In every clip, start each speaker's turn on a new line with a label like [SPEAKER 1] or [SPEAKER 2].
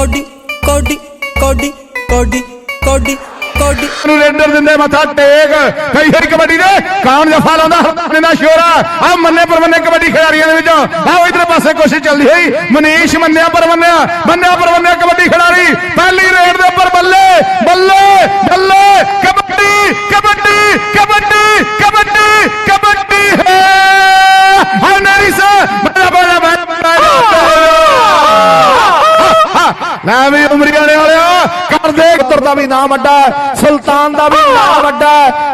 [SPEAKER 1] Cody ਕੋਡੀ ਕੋਡੀ ਕੋਡੀ ਕੋਡੀ ਕੋਡੀ।
[SPEAKER 2] ਨੂੰ ਰੇਡਰ ਦਿੰਦੇ ਮੱਥਾ ਟੇਕ। ਕਈ ਵਾਰੀ ਕਬੱਡੀ ਦੇ ਕੌਣ ਜਫਾ ਲਾਉਂਦਾ? ਹਰਦਾਨੇ ਦਾ ਸ਼ੋਰਾ। ਆ ਮੰਨੇ ਪਰਮੰਨੇ ਕਬੱਡੀ ਖਿਡਾਰੀਆਂ ਦੇ ਵਿੱਚੋਂ। ਆਓ ਇਧਰ ਪਾਸੇ ਕੋਸ਼ਿਸ਼ ਚੱਲਦੀ ਹੋਈ। ਮਨੀਸ਼ ਮੰਨਿਆ, ਪਰਮੰਨਿਆ। ਮੰਨਿਆ, ਪਰਮੰਨਿਆ ਕਬੱਡੀ ਖਿਡਾਰੀ। ਪਹਿਲੇ ਰੇਡ ਦੇ ਉੱਪਰ ਬੱਲੇ ਬੱਲੇ ਬੱਲੇ ਕਬੱਡੀ ਕਬੱਡੀ ਕਬੱਡੀ ਕਬੱਡੀ ਕਬੱਡੀ ਹੈ ਹਾਂ ਨਹੀਂ ਸਾ ਬੱਲਾ ਬੱਲਾ ਬੱਲਾ ਲੈ ਵੀ ਉਮਰੀਆਣੇ ਵਾਲਿਆ। ਕਰਦੇ ਪੁੱਤਰ ਦਾ ਵੀ ਨਾਮ ਵੱਡਾ ਸੁਲਤਾਨ ਦਾ ਵੀ ਨਾਮ ਵੱਡਾ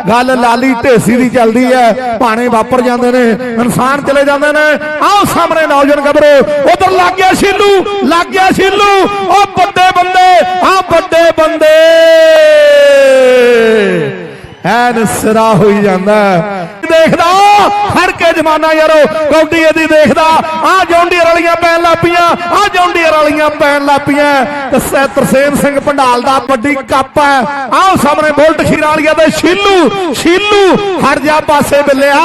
[SPEAKER 2] ਗੱਲ ਲਾਲੀ ਢੇਸੀ ਦੀ ਚੱਲਦੀ ਹੈ। ਭਾਣੇ ਵਾਪਰ ਜਾਂਦੇ ਨੇ, ਇਨਸਾਨ ਚਲੇ ਜਾਂਦੇ ਨੇ। ਆਓ ਸਾਹਮਣੇ ਨੌਜਵਾਨ ਗੱਭਰੂ, ਉਧਰ ਲੱਗ ਗਿਆ ਸ਼ੀਲੂ, ਲੱਗ ਗਿਆ ਸ਼ੀਲੂ। ਉਹ ਵੱਡੇ ਬੰਦੇ ਆ ਵੱਡੇ ਬੰਦੇ। ਐਨ ਸਿਰਾ ਹੋਈ ਜਾਂਦਾ। ਦੇਖਦਾ ਹਰ ਜਮਾਨਾ ਯਾਰੋ ਕੌਡੀ ਇਹਦੀ ਦੇਖਦਾ, ਆ ਜੌਂਡੀਅਰ ਵਾਲੀਆਂ ਪੈਣ ਲੱਪੀਆਂ ਆ ਜੌਂਡੀਅਰ ਵਾਲੀਆਂ ਪੈਣ ਲੱਪੀਆਂ ਤੇ ਤਰਸੇਮ ਸਿੰਘ ਭੰਡਾਲ ਦਾ ਵੱਡੀ ਕੱਪ ਹੈ। ਆਓ ਸਾਹਮਣੇ ਬੁਲਟ ਖੀਰਾ ਵਾਲੀਆਂ ਤੇ ਸ਼ੀਲੂ ਸ਼ੀਲੂ ਹਟ ਜਾ ਪਾਸੇ ਬਿੱਲਿਆ,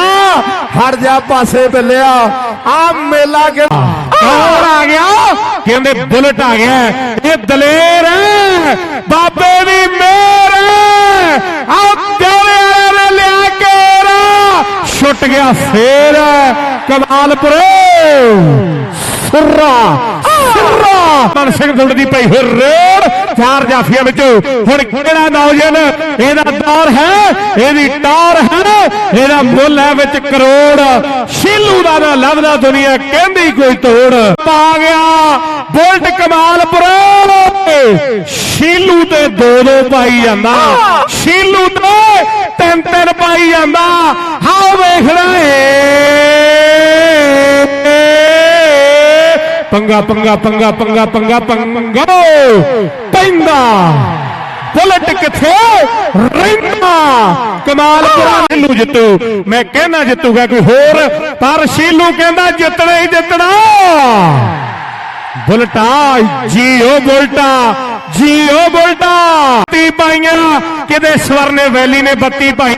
[SPEAKER 2] ਹਟ ਜਾ ਪਾਸੇ ਬਿੱਲਿਆ। ਆ ਮੇਲਾ ਕਿ ਕੌਣ ਆ ਗਿਆ। ਕਹਿੰਦੇ ਬੁਲਟ ਆ ਗਿਆ। ਇਹ ਦਲੇਰ ਹੈ। ਬਾਬੇ ਦੀ ਮਿਹਰ ਹੈ। ਆਓ ਛੁੱਟ ਗਿਆ, ਫੇਰ ਕਮਾਲਪੁਰੇ। ਸੁਰਰਾ ਸੁਰਰਾ। ਮਨ ਸਿੰਘ ਦੁੱਡ ਦੀ ਪਈ ਹੋਈ ਰੇਡ ਚਾਰ ਜਾਫੀਆਂ ਵਿੱਚੋਂ ਹੁਣ ਕਿਹੜਾ ਨੌਜਵਾਨ? ਇਹਦਾ ਦੌਰ ਹੈ, ਇਹਦੀ ਟੌਰ ਹੈ, ਇਹਦਾ ਮੁੱਲ ਹੈ ਵਿੱਚ ਕਰੋੜ। ਸ਼ੀਲੂ ਦਾ ਨਾ ਲੱਭਦਾ ਦੁਨੀਆ, ਕਹਿੰਦੀ ਕੋਈ ਤੋੜ। ਪਾ ਗਿਆ ਬੁਲਟ ਕਮਾਲਪੁਰੇ। ਸ਼ੀਲੂ ਤੇ ਦੋ ਦੋ ਪਾਈ ਜਾਂਦਾ। ਸ਼ੀਲੂ ਤੇ ਤਿੰਨ ਤਿੰਨ ਪਾਈ ਜਾਂਦਾ। ਹਾਂ ਵੇਖਣਾ ਏ। ਪੰਗਾ ਪੰਗਾ ਪੰਗਾ ਪੰਗਾ ਪੰਗਾ ਪੰਗਾ। ਪੈਂਦਾ। ਬੁਲਟ ਕਿੱਥੇ? ਰਹਿੰਦਾ ਕਮਾਲਪੁਰਾ ਸ਼ੀਲੂ ਜਿੱਤੂ। ਮੈਂ ਕਹਿਣਾ ਜਿੱਤੂਗਾ ਕੋਈ ਹੋਰ, ਪਰ ਸ਼ੀਲੂ ਕਹਿੰਦਾ ਜਿੱਤਣਾ ਹੀ ਜਿੱਤਣਾ। ਬੁਲਟਾ, ਜੀਓ ਬੁਲਟਾ। ਜੀਓ ਬੁਲਟਾ ਤੀ ਪਾਈਆਂ ਕਿਤੇ ਸਵਰਨੇ ਵੈਲੀ ਨੇ ਬੱਤੀ ਪਾਈ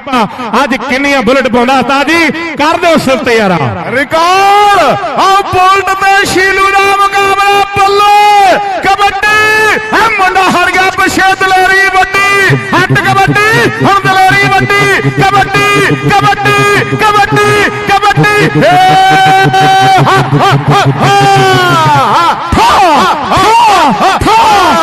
[SPEAKER 2] ਅੱਜ ਕਿੰਨੀਆਂ ਬੁਲਟ ਪਾਉਂਦਾ ਉਸਤਾਦ ਜੀ ਕਰ ਦਿਓ ਸਿਰ ਤੇ ਯਾਰਾ ਰਿਕਾਰਡ ਆ ਬੁਲਟ ਤੇ ਸ਼ੀਲੂ ਦਾ ਮੁਕਾਬਲਾ ਬੱਲੇ ਕਬੱਡੀ ਆ ਮੁੰਡਾ ਹਟ ਗਿਆ ਪਿਛੇ ਦਲੇਰੀ ਵੱਡੀ ਹੱਟ ਕਬੱਡੀ ਹੁਣ ਦਲੇਰੀ ਵੱਡੀ ਕਬੱਡੀ ਕਬੱਡੀ ਕਬੱਡੀ ਕਬੱਡੀ ਏ ਹਾ ਹਾ ਹਾ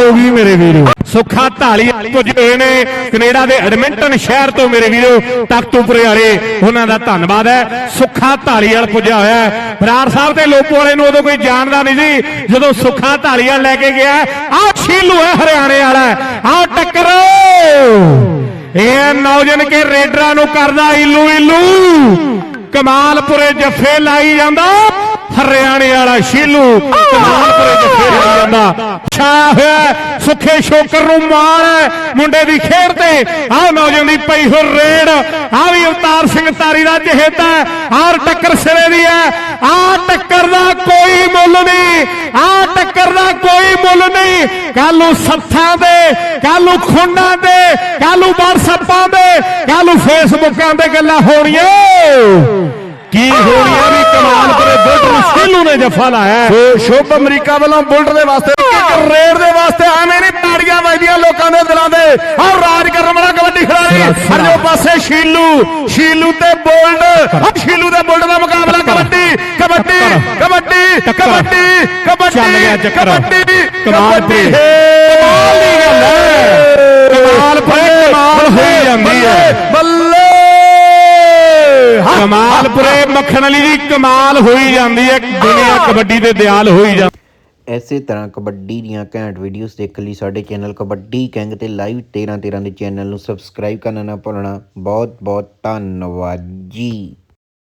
[SPEAKER 2] ਹੋ ਗਈ ਮੇਰੇ ਵੀਰੋ। ਸੁੱਖਾ ਢਾਲੀ ਪੁੱਜੇ ਹੋਏ ਨੇ। ਕੈਨੇਡਾ ਦੇ ਐਡਮਿੰਟਨ ਸ਼ਹਿਰ ਤੋਂ ਮੇਰੇ ਵੀਰੋ ਤਖਤੂਪੁਰੇ ਵਾਲੇ ਉਹਨਾਂ ਦਾ ਧੰਨਵਾਦ ਹੈ। ਸੁੱਖਾ ਢਾਲੀਵਾਲ ਪੁੱਜਿਆ ਹੋਇਆ ਬਰਾੜ ਸਾਹਿਬ ਤੇ ਲੋਪੋ ਵਾਲੇ ਨੂੰ ਉਦੋਂ ਕੋਈ ਜਾਣਦਾ ਨਹੀਂ ਸੀ ਜਦੋਂ ਸੁੱਖਾ ਢਾਲੀਵਾਲ ਲੈ ਕੇ ਗਿਆ ਆਹ ਸ਼ੀਲੂ ਹੈ ਹਰਿਆਣੇ ਵਾਲਾ ਆਹ ਟੱਕਰੋ। ਇਹ ਨੌਜਨ ਕੇ ਰੇਡਰਾਂ ਨੂੰ ਕਰਦਾ ਇਲੂ ਇਲੂ ਕਮਾਲਪੁਰੇ ਜੱਫੇ ਲਾਈ ਜਾਂਦਾ। ਹਰਿਆਣੇ ਵਾਲਾ ਸ਼ੀਲੂ ਕਮਾਲਪੁਰੇ ਜੱਫੇ ਲਾਈ ਜਾਂਦਾ ਛਾ ਹੋਇਆ ਸੁੱਖੇ ਸ਼ੋਕਰ ਨੂੰ ਮਾਣ ਹੈ। ਮੁੰਡੇ ਦੀ ਖੇਡ ਤੇ ਆਹ ਨੌਜਵਾਨ ਦੀ ਪਈ ਹੋ ਰੇਡ ਆ ਵੀ ਅਵਤਾਰ ਸਿੰਘ ਤਾਰੀ ਦਾ ਚਹੇਤਾ ਆਰ ਟੱਕਰ ਸਿਰੇ ਦੀ ਹੈ। ਆ ਟੱਕਰ ਦਾ ਕੋਈ ਮੁੱਲ ਨਹੀਂ। ਆ ਟੱਕਰ ਦਾ ਕੋਈ ਮੁੱਲ ਨਹੀਂ। ਨੂੰ ਸੱਥਾਂ ਦੇ ਕੱਲੂ ਖੁੰਡਾਂ ਦੇ ਕੱਲੂ ਵਟਸਐਪਾਂ ਦੇ ਕੱਲੂ ਫੇਸਬੁੱਕਾਂ ਤੇ ਗੱਲਾਂ ਹੋਣੀਆਂ। ਕੀ ਹੋਣੀਆਂ ਵੀ ਕਮਾਲਪੁਰੇ ਬੁਲਟ ਨੂੰ ਸ਼ੀਲੂ ਨੇ ਜਫਾ ਲਾਇਆ ਸੋ ਸ਼ੁਭ ਅਮਰੀਕਾ ਵੱਲੋਂ ਬੁਲਟ ਦੇ ਵਾਸਤੇ ਇੱਕ ਰੇਡ ਦੇ ਵਾਸਤੇ ਆਵੇਂ ਨਹੀਂ ਤਾੜੀਆਂ ਵੱਜਦੀਆਂ ਲੋਕਾਂ ਦੇ ਦਿਲਾਂ ਦੇ। ਆਹ ਰਾਜ ਕਰਨ ਵਾਲਾ ਕਬੱਡੀ ਖਿਡਾਰੀ। ਹਰਜੋ ਪਾਸੇ ਸ਼ੀਲੂ ਸ਼ੀਲੂ ਤੇ ਬੁਲਟ। ਸ਼ੀਲੂ ਤੇ ਬੁਲਟ ਦਾ ਮੁਕਾਬਲਾ ਕਬੱਡੀ ਕਬੱਡੀ ਕਬੱਡੀ ਕਬੱਡੀ ਕਬੱਡੀ
[SPEAKER 3] ਚੱਲ ਗਿਆ ਚੱਕਰ।
[SPEAKER 2] ਕਮਾਲ ਦੀ ਗੱਲ ਹੈ।
[SPEAKER 3] ਕਮਾਲਪੁਰੇ ਕਮਾਲ ਹੋਈ ਜਾਂਦੀ ਹੈ।
[SPEAKER 2] ਬੱਲੇ ਹਾਂ।
[SPEAKER 3] ਕਮਾਲਪੁਰੇ ਮੱਖਣ ਵਾਲੀ ਦੀ ਕਮਾਲ ਹੋਈ ਜਾਂਦੀ ਹੈ ਦੁਨੀਆ ਕਬੱਡੀ ਦੇ ਦਿਆਲ ਹੋਈ ਜਾਂਦੀ
[SPEAKER 4] ਐਸੇ ਤਰ੍ਹਾਂ ਕਬੱਡੀ ਦੀਆਂ ਘੈਂਟ ਵੀਡੀਓਜ਼ ਦੇਖਣ ਲਈ ਸਾਡੇ ਚੈਨਲ ਕਬੱਡੀ ਕਿੰਗ ਤੇ ਲਾਈਵ 13 13 ਦੇ ਚੈਨਲ ਨੂੰ ਸਬਸਕ੍ਰਾਈਬ ਕਰਨਾ ਨਾ ਭੁੱਲਣਾ ਬਹੁਤ ਬਹੁਤ ਧੰਨਵਾਦ ਜੀ